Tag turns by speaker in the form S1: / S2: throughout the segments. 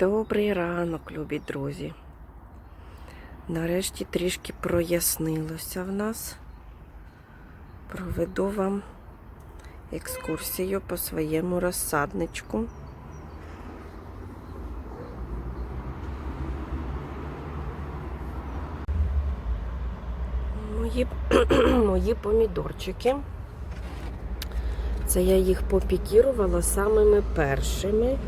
S1: Добрий ранок, любі друзі. Нарешті трішки прояснилося в нас. Проведу вам екскурсію по своєму розсадничку. Мої, мої помідорчики. Це я їх попікірувала самими першими.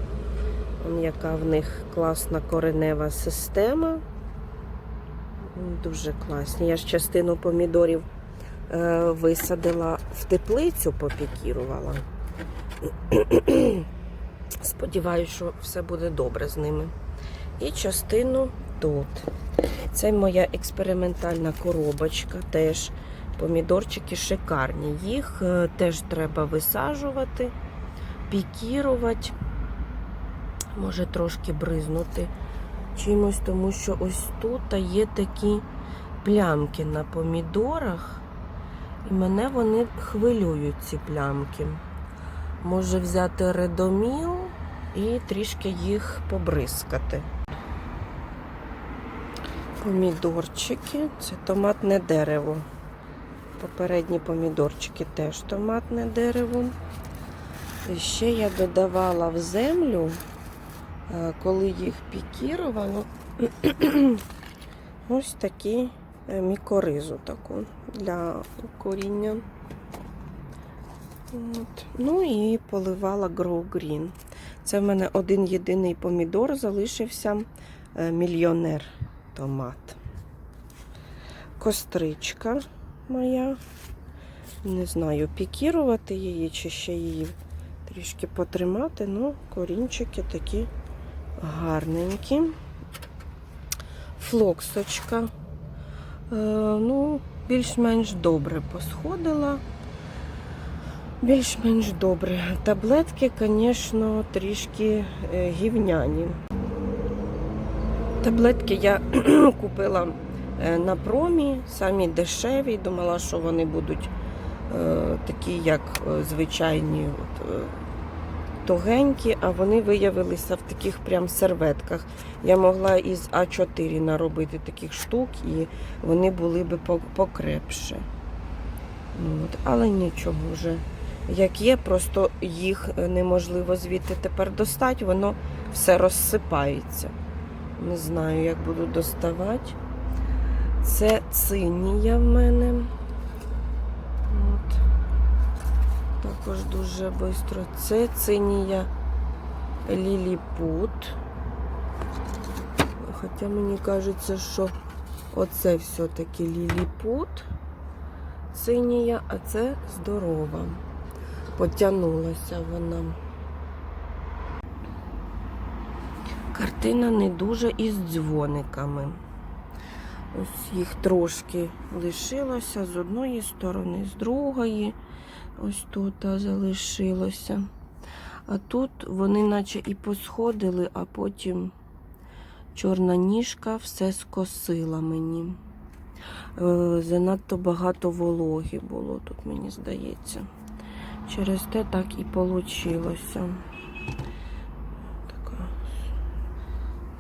S1: Яка в них класна коренева система. Дуже класні. Я ж частину помідорів е, висадила в теплицю, попікірувала. Сподіваюся, що все буде добре з ними. І частину тут. Це моя експериментальна коробочка. Теж помідорчики шикарні. Їх е, теж треба висаджувати, пікірувати може трошки бризнути чимось, тому що ось тут є такі плямки на помідорах, і мене вони хвилюють, ці плямки. Може взяти редоміл і трішки їх побризкати. Помідорчики, це томатне дерево. Попередні помідорчики теж томатне дерево. І ще я додавала в землю коли їх пікірувала, ось такі е, мікоризу таку для коріння. От. Ну і поливала Grow Green. Це в мене один єдиний помідор залишився е, мільйонер томат. Костричка моя. Не знаю, пікірувати її чи ще її трішки потримати, ну, корінчики такі гарненькі. Флоксочка. Е, ну, більш-менш добре посходила. Більш-менш добре. Таблетки, звісно, трішки е, гівняні. Таблетки я купила е, на промі, самі дешеві. Думала, що вони будуть такі, як звичайні. Е, тугенькі, а вони виявилися в таких прям серветках. Я могла із А4 наробити таких штук, і вони були би покрепше. От. Але нічого вже. Як є, просто їх неможливо звідти тепер достати, воно все розсипається. Не знаю, як буду доставати. Це цинія в мене. От. Також дуже швидко. Це цинія ліліпут. Хоча мені кажеться, що оце все-таки ліліпут цинія, а це здорова. Потягнулася вона. Картина не дуже із дзвониками. Ось їх трошки лишилося з одної сторони, з другої. Ось тут залишилося. А тут вони наче і посходили, а потім чорна ніжка все скосила мені. Е, Занадто багато вологи було тут, мені здається. Через те так і вийшло. Така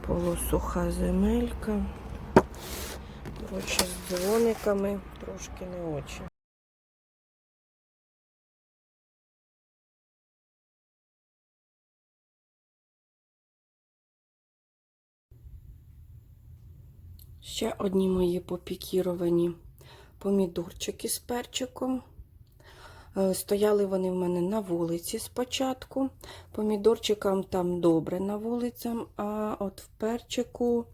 S1: полусуха земелька. Коротше, з дзвониками трошки не очі. Ще одні мої попікіровані помідорчики з перчиком. Е, Стояли вони в мене на вулиці спочатку. Помідорчикам там добре на вулицям, а от в перчику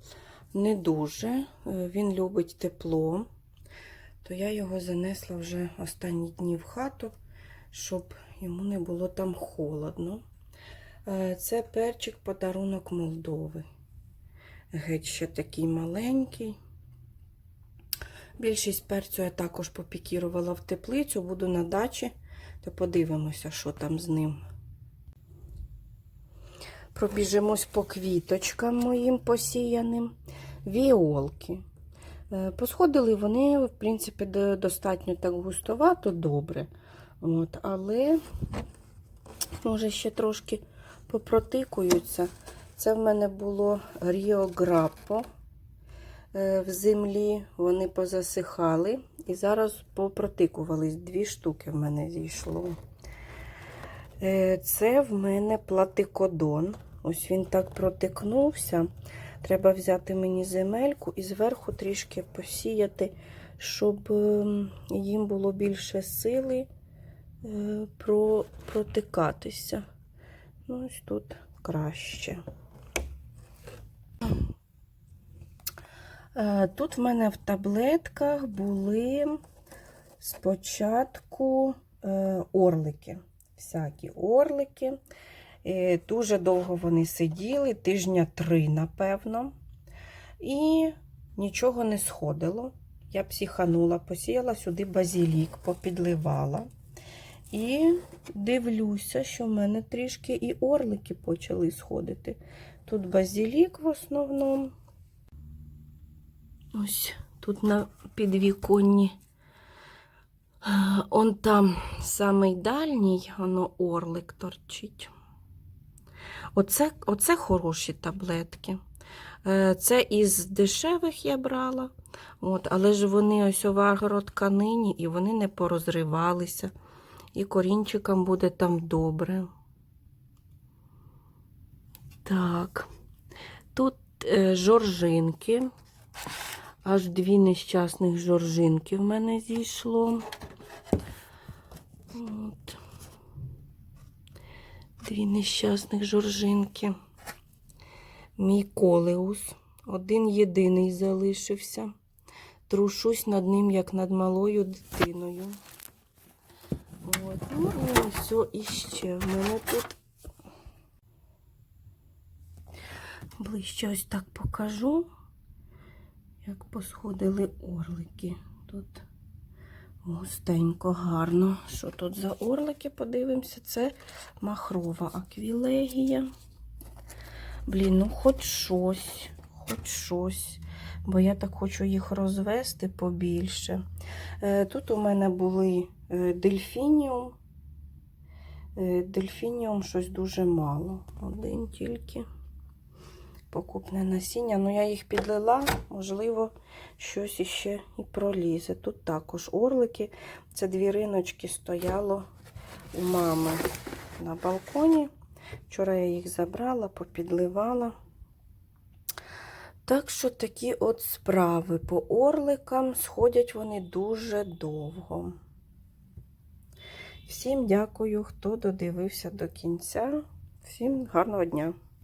S1: не дуже. Е, Він любить тепло, то я його занесла вже останні дні в хату, щоб йому не було там холодно. Е, Це перчик подарунок Молдови. Геть ще такий маленький. Більшість перцю я також попікірувала в теплицю, буду на дачі, то подивимося, що там з ним. Пробіжимось по квіточкам моїм посіяним. Віолки. Е, Посходили вони, в принципі, достатньо так густовато, добре. От, але, може, ще трошки попротикуються. Це в мене було Ріо Граппо е, в землі. Вони позасихали. І зараз попротикувались. Дві штуки в мене зійшло. Е, Це в мене платикодон. Ось він так протикнувся. Треба взяти мені земельку і зверху трішки посіяти, щоб ем, їм було більше сили е, протикатися. Ну, ось тут краще. Е, Тут в мене в таблетках були спочатку е, орлики. Всякі орлики. Е, Дуже довго вони сиділи, тижня три, напевно. І нічого не сходило. Я психанула, посіяла сюди базілік, попідливала. І дивлюся, що в мене трішки і орлики почали сходити. Тут базілік в основному. Ось тут на підвіконні. А, Он там самий дальній, воно орлик торчить. Оце, оце хороші таблетки. Е, Це із дешевих я брала. От, але ж вони ось у агротканині і вони не порозривалися. І корінчикам буде там добре. Так. Тут е, жоржинки. Аж дві нещасних жоржинки в мене зійшло. От. Дві нещасних жоржинки. Мій колеус. Один єдиний залишився. Трушусь над ним, як над малою дитиною. От. Ну і все іще. В мене тут ближче ось так покажу, як посходили орлики. Тут густенько, гарно. Що тут за орлики? Подивимося, це махрова аквілегія. Блін, ну хоч щось, хоч щось. Бо я так хочу їх розвести побільше. Е, Тут у мене були е, дельфініум. Е, Дельфініум щось дуже мало. Один тільки покупне насіння. Ну, я їх підлила, можливо, щось іще і пролізе. Тут також орлики. Це дві риночки стояло у мами на балконі. Вчора я їх забрала, попідливала. Так що такі от справи по орликам сходять вони дуже довго. Всім дякую, хто додивився до кінця. Всім гарного дня!